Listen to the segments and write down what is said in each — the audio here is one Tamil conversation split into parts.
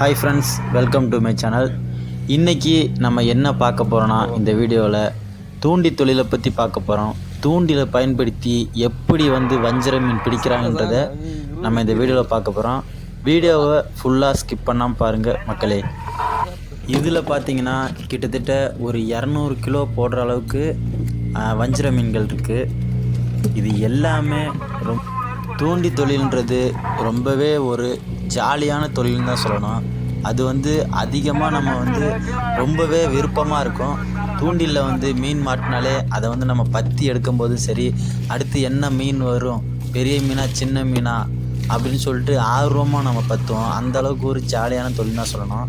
Hi friends welcome to my channel இன்றைக்கி நம்ம என்ன பார்க்க போகிறோன்னா இந்த வீடியோவில் தூண்டி தொழிலை பற்றி பார்க்க போகிறோம் தூண்டிலை பயன்படுத்தி எப்படி வந்து வஞ்சர மீன் பிடிக்கிறாங்கன்றத நம்ம இந்த வீடியோவில் பார்க்க போகிறோம் வீடியோவை ஃபுல்லாக ஸ்கிப் பண்ணாமல் பாருங்கள் மக்களே. இதில் பார்த்தீங்கன்னா கிட்டத்தட்ட ஒரு இரநூறு கிலோ போடுற அளவுக்கு வஞ்சர வஞ்சிர மீன்கள் இருக்குது இது எல்லாமே ரொம் தூண்டி தொழில்ன்றது ரொம்பவே ஒரு ஜாலியான தொழில்னு தான் சொல்லணும். அது வந்து அதிகமாக நம்ம வந்து ரொம்பவே விருப்பமாக இருக்கும். தூண்டிலில் வந்து மீன் மாட்டினாலே அதை வந்து நம்ம பற்றி எடுக்கும்போது சரி அடுத்து என்ன மீன் வரும்? பெரிய மீனா சின்ன மீனா? அப்படின்னு சொல்லிட்டு ஆர்வமாக நம்ம பற்றுவோம் அந்த அளவுக்கு ஒரு ஜாலியான தொழில் தான் சொல்லணும்.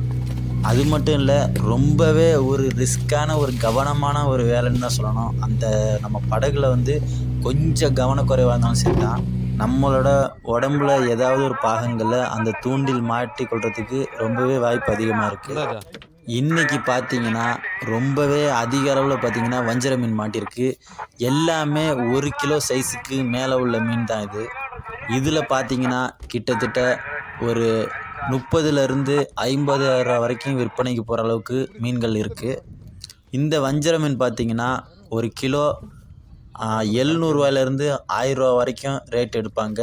அது மட்டும் இல்லை ரொம்பவே ஒரு ரிஸ்க்கான ஒரு கவனமான ஒரு வேலைன்னு தான் சொல்லணும். அந்த நம்ம படகுல வந்து கொஞ்சம் கவனக்குறைவாக இருந்தாலும் சரி தான் நம்மளோட உடம்புல ஏதாவது ஒரு பாகங்களில் அந்த தூண்டில் மாட்டி கொள்றதுக்கு ரொம்பவே வாய்ப்பு அதிகமாக இருக்குது இன்னைக்கு பார்த்தீங்கன்னா ரொம்பவே அதிக அளவில் பார்த்தீங்கன்னா வஞ்சர மீன் மாட்டியிருக்கு எல்லாமே ஒரு கிலோ சைஸுக்கு மேலே உள்ள மீன் தான் இது. இதில் பார்த்தீங்கன்னா கிட்டத்தட்ட ஒரு முப்பதுலேருந்து ஐம்பதாயிரம் வரைக்கும் விற்பனைக்கு போகிற அளவுக்கு மீன்கள் இருக்குது இந்த வஞ்சர மீன் பார்த்தீங்கன்னா ஒரு கிலோ எழுநூறுவாயிலேருந்து ஆயிரரூவா வரைக்கும் ரேட் எடுப்பாங்க.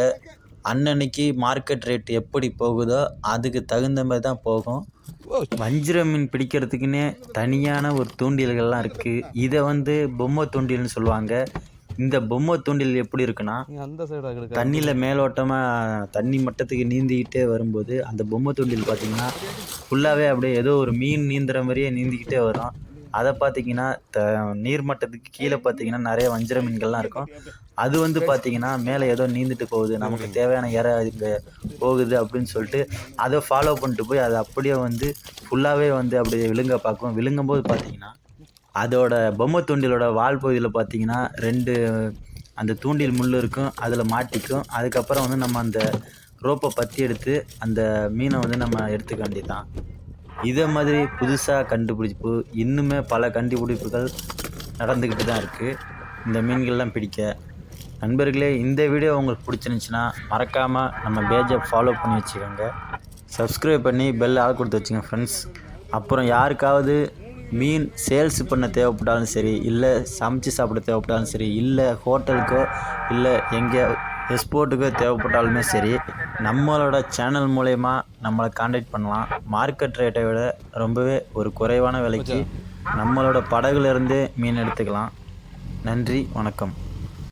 அன்னன்னைக்கு மார்க்கெட் ரேட் எப்படி போகுதோ அதுக்கு தகுந்த மாதிரி தான் போகும். வஞ்சிர மீன் பிடிக்கிறதுக்குன்னே தனியான ஒரு தூண்டில்கள்லாம் இருக்குது இதை வந்து பொம்மை தூண்டில்னு சொல்லுவாங்க. இந்த பொம்மை தூண்டில் எப்படி இருக்குன்னா அந்த சைடு தண்ணியில் மேலோட்டமாக தண்ணி மட்டத்துக்கு நீந்திக்கிட்டே வரும்போது அந்த பொம்மை தூண்டில் பார்த்தீங்கன்னா ஃபுல்லாகவே அப்படியே ஏதோ ஒரு மீன் நீந்துற மாதிரியே நீந்திக்கிட்டே வரும். அதை பார்த்தீங்கன்னா த நீர்மட்டத்துக்கு கீழே பார்த்தீங்கன்னா நிறைய வஞ்சிர மீன்கள்லாம் இருக்கும். அது வந்து பார்த்தீங்கன்னா மேலே ஏதோ நீந்துட்டு போகுது. நமக்கு தேவையான இறை இங்கே போகுது அப்படின்னு சொல்லிட்டு அதை ஃபாலோ பண்ணிட்டு போய் அதை அப்படியே வந்து ஃபுல்லாகவே வந்து அப்படியே விழுங்க பார்க்கும். விழுங்கும்போது பார்த்தீங்கன்னா அதோட பொம்மை தூண்டிலோட வால் பகுதியில் பார்த்தீங்கன்னா ரெண்டு அந்த தூண்டில் முள் இருக்கும் அதில் மாட்டிக்கும். அதுக்கப்புறம் வந்து நம்ம அந்த ரோப்பை பற்றி எடுத்து அந்த மீனை வந்து நம்ம எடுத்துக்க வேண்டியதுதான். இதே மாதிரி புதுசாக கண்டுபிடிப்பு இன்னுமே பல கண்டுபிடிப்புகள் நடந்துக்கிட்டு தான் இருக்குது இந்த மீன்கள்லாம் பிடிக்க. நண்பர்களே இந்த வீடியோ உங்களுக்கு பிடிச்சிருந்துச்சின்னா மறக்காமல் நம்ம பேஜை ஃபாலோ பண்ணி வச்சுக்கோங்க. சப்ஸ்கிரைப் பண்ணி பெல் ஆள் கொடுத்து வச்சுங்க ஃப்ரெண்ட்ஸ் அப்புறம் யாருக்காவது மீன் சேல்ஸ் பண்ண தேவைப்பட்டாலும் சரி இல்லை சமைச்சு சாப்பிட தேவைப்பட்டாலும் சரி இல்லை ஹோட்டலுக்கோ இல்லை எங்கே எக்ஸ்போர்ட்டுக்கோ தேவைப்பட்டாலுமே சரி நம்மளோட சேனல் மூலயமா நம்மளை காண்டாக்ட் பண்ணலாம். மார்க்கெட் ரேட்டை விட ரொம்பவே ஒரு குறைவான விலைக்கு நம்மளோட படகுலேருந்தே மீன் எடுத்துக்கலாம். நன்றி வணக்கம்.